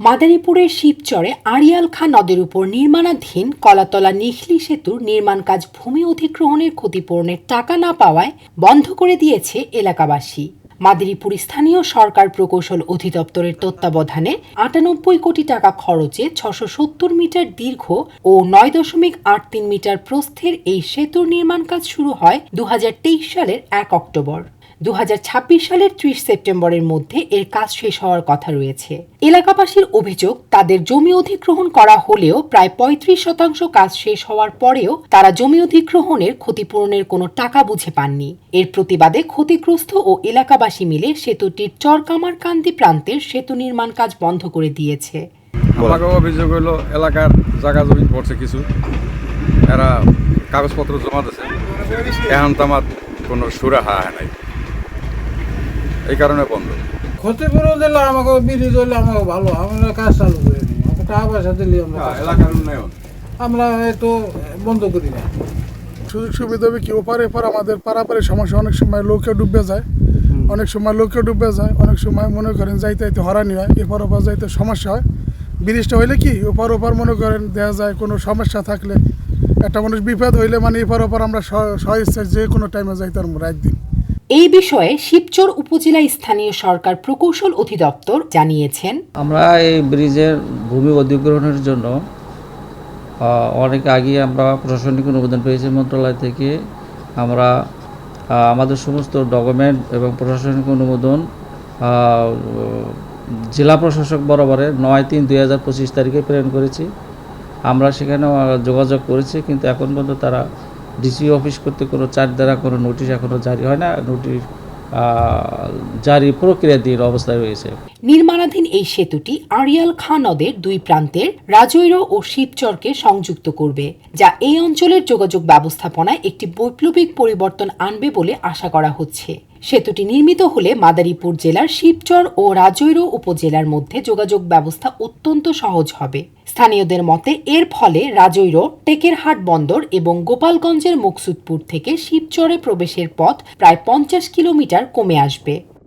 মাদারীপুরের শিবচরে আড়িয়াল খা নদের উপর নির্মাণাধীন কলাতলা নিখলি সেতুর নির্মাণ কাজ ভূমি অধিগ্রহণের ক্ষতিপূরণের টাকা না পাওয়ায় বন্ধ করে দিয়েছে এলাকাবাসী। মাদারীপুর স্থানীয় সরকার প্রকৌশল অধিদপ্তরের তত্ত্বাবধানে আটানব্বই কোটি টাকা খরচে ছশো সত্তর মিটার দীর্ঘ ও নয় দশমিক আট তিন মিটার প্রস্থের এই সেতুর নির্মাণ কাজ শুরু হয় দু হাজার তেইশ সালের এক অক্টোবর। দুহাজার ছাব্বিশ সালের ত্রিশ সেপ্টেম্বরের মধ্যে এর কাজ শেষ হওয়ার কথা রয়েছে। এলাকাবাসীর অভিযোগ, তাদের জমি অধিগ্রহণ করা হলেও প্রায় পঁয়ত্রিশ শতাংশ কাজ শেষ হওয়ার পরেও তারা জমি অধিগ্রহণের ক্ষতিপূরণের কোনো টাকা বুঝে পাননি। এর প্রতিবাদে ক্ষতিগ্রস্ত ও এলাকাবাসী মিলে সেতুটির চরকামার কান্দি প্রান্তের সেতু নির্মাণ কাজ বন্ধ করে দিয়েছে। অভিযোগ হলো, এলাকার জায়গা জমি পড়ছে কিছু। এরা কাগজপত্র জমা দিয়েছে। এখন তো আমার কোনো সুরাহা হয় নাই। এই কারণে বন্ধ। ক্ষতিপূরণ দিলে আমাকে বিড়ি দিলে আমাকে ভালো আমরা কাজ চালু করে দিই আমাকে টাকা পয়সা দিলে আমরা এলাকার উন্নয়ন। আমরা হয়তো বন্ধ করি না। সুযোগ সুবিধা হবে কি? ওপারে এপার আমাদের পারাপারে সমস্যা অনেক সময় লোকে ডুবে যায়। অনেক সময় লোকে ডুবে যায়। অনেক সময় মনে করেন যাইতে যাইতে হরানি হয় এপার ওপার যাইতে সমস্যা হয়। ব্রিজটা হইলে কি? ওপার ওপার মনে করেন দেওয়া যায় কোনো সমস্যা থাকলে। একটা মানুষ বিপদ হইলে মানে এপার ওপার আমরা স্ব ইচ্ছায় যে কোনো টাইমে যাইতে পারব একদিন এই বিষয়ে শিবচর উপজেলা স্থানীয় সরকার প্রকৌশল অধিদপ্তর জানিয়েছেন। আমরা এই ব্রিজের ভূমি অধিগ্রহণের জন্য অনেক আগে আমরা প্রশাসনিক অনুমোদন পেয়েছি মন্ত্রণালয় থেকে। আমরা আমাদের সমস্ত ডকুমেন্ট এবং প্রশাসনিক অনুমোদন জেলা প্রশাসক বরাবরে নয় তিন দুই হাজার পঁচিশ তারিখে প্রেরণ করেছি। আমরা সেখানেও যোগাযোগ করেছি, কিন্তু এখন পর্যন্ত তারা ডিসি অফিস করতে কোনো চার দ্বারা কোনো নোটিশ এখনও জারি হয় না। নোটিশ জারি দিয়ে অবস্থায় রয়েছে। নির্মাণাধীন এই সেতুটি আরিয়াল খা নদের দুই প্রান্তের রাজৈর ও শিবচরকে সংযুক্ত করবে, যা এই অঞ্চলের যোগাযোগ ব্যবস্থাপনায় একটি বৈপ্লবিক পরিবর্তন আনবে বলে আশা করা হচ্ছে। সেতুটি নির্মিত হলে মাদারীপুর জেলার শিবচর ও রাজৈর উপজেলার মধ্যে যোগাযোগ ব্যবস্থা অত্যন্ত সহজ হবে। স্থানীয়দের মতে, এর ফলে রাজৈর টেকেরহাট বন্দর এবং গোপালগঞ্জের মুকসুদপুর থেকে শিবচরে প্রবেশের পথ প্রায় পঞ্চাশ কিলোমিটার কমে আসবে।